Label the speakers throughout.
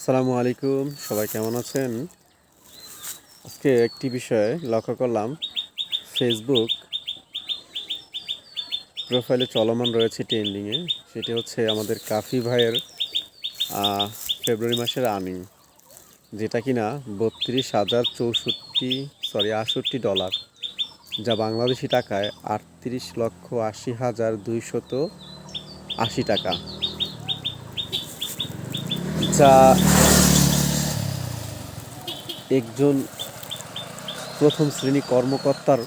Speaker 1: আসসালামু আলাইকুম, সবাই কেমন আছেন? আজকে একটি বিষয়ে লক্ষ্য করলাম ফেসবুক প্রোফাইলে চলমান রয়েছে ট্রেন্ডিংয়ে সেটি হচ্ছে আমাদের কাফি ভাইয়ের ফেব্রুয়ারি মাসের আর্নিং যেটা কিনা বত্রিশ হাজার চৌষট্টি সরি আটষট্টি ডলার যা বাংলাদেশি টাকায় আটত্রিশ লক্ষ আশি হাজার দুইশত আশি টাকা। যা একজন প্রথম শ্রেণি কর্মকর্তার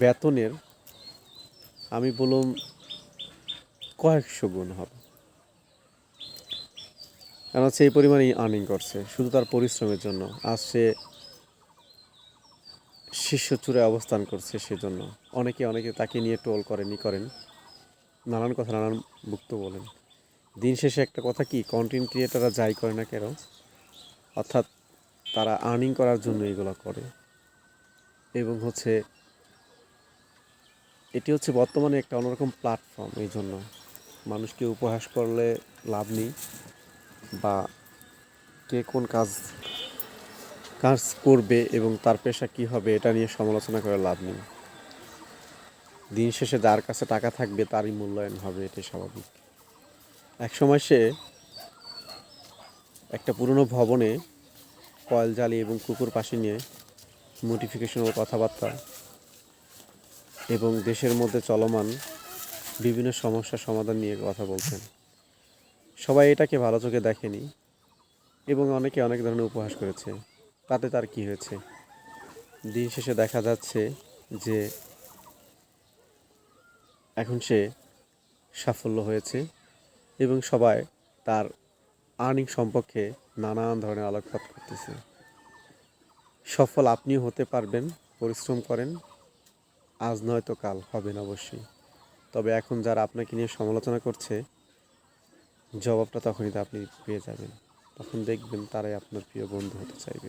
Speaker 1: বেতনের আমি বলুন কয়েকশো গুণ হবে। কারণ সেই পরিমাণেই আর্নিং করছে, শুধু তার পরিশ্রমের জন্য। আজ সে শীর্ষ চূড়ে অবস্থান করছে সেজন্য। অনেকে অনেকে তাকে নিয়ে টোল করেনি করেন, নানান কথা, নানান বক্তব্য বলেন। দিন শেষে একটা কথা কি কন্টেন্ট ক্রিয়েটাররা যাই করে না কেন, অর্থাৎ তারা আর্নিং করার জন্য এগুলো করে। এবং হচ্ছে, এটি হচ্ছে বর্তমানে একটা অন্যরকম প্ল্যাটফর্ম এই জন্য। মানুষকে উপহাস করলে লাভ নেই, বা কে কোন কাজ কাজ করবে এবং তার পেশা কি হবে এটা নিয়ে সমালোচনা করে লাভ নেই। দিন শেষে যার কাছে টাকা থাকবে তারই মূল্যায়ন হবে, এটাই স্বাভাবিক। এক সময় সে একটা পুরনো ভবনে কয়েল জালি এবং কুকুর পাশে নিয়ে মোটিফিকেশনাল কথাবার্তা এবং দেশের মধ্যে চলমান বিভিন্ন সমস্যার সমাধান নিয়ে কথা বলছেন। সবাই এটাকে ভালো চোখে দেখেনি এবং অনেকে অনেক ধরনের উপহাস করেছে। তাতে তার কি হয়েছে? দিন শেষে দেখা যাচ্ছে যে এখন সে সাফল্য হয়েছে। এবং সবাই তার আর্নিং সম্পর্কে নানান ধরনের আলোকপাত করতেছে। সফল আপনিও হতে পারবেন, পরিশ্রম করেন। আজ নয়তো কাল হবেন অবশ্যই। তবে এখন যারা আপনাকে নিয়ে সমালোচনা করছে, জবাবটা তখনই তো আপনি পেয়ে যাবেন। তখন দেখবেন তারাই আপনার প্রিয় বন্ধু হতে চাইবে।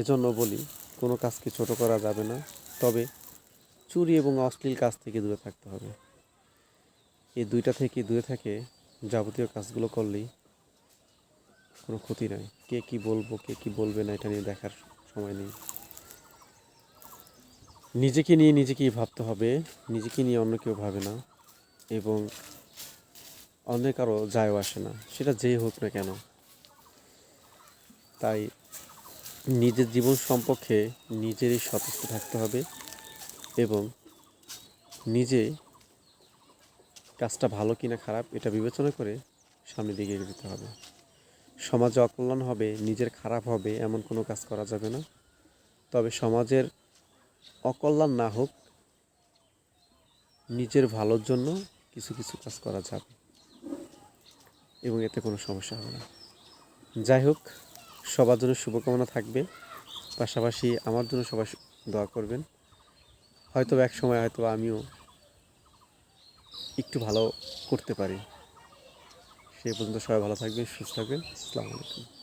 Speaker 1: এজন্য বলি, কোনো কাজকে ছোট করা যাবে না। তবে চুরি এবং অশ্লীল কাজ থেকে দূরে থাকতে হবে। এই দুইটা থেকে দূরে থাকে যাবতীয় কাজগুলো করলেই কোনো ক্ষতি নাই। কে কি বলব, কে কি বলবে না, এটা নিয়ে দেখার সময় নেই। নিজেকে নিয়ে নিজেকেই ভাবতে হবে, নিজেকে নিয়ে অন্য কেউ ভাবে না এবং অন্য কারও যায়ও আসে না, সেটা যেই হোক না কেন। তাই নিজের জীবন সম্পর্কে নিজেরই সতর্ক থাকতে হবে এবং নিজে কাজটা ভালো কিনা খারাপ, এটা বিবেচনা করে সামনের দিকে এগিয়ে যেতে হবে। সমাজে অকল্যাণ হবে, নিজের খারাপ হবে, এমন কোনো কাজ করা যাবে না। তবে সমাজের অকল্যাণ না হোক, নিজের ভালোর জন্য কিছু কিছু কাজ করা যাবে। এবং এতে কোনো সমস্যা হবে না। যাই হোক, সবার জন্য শুভকামনা থাকবে। পাশাপাশি আমার জন্য সবাই দোয়া করবেন। হয়তো এক সময় হয়তো আমিও একটু ভালো করতে পারি। সেই পর্যন্ত সবাই ভালো থাকবেন সুস্থ থাকবেন। আসসালামু আলাইকুম।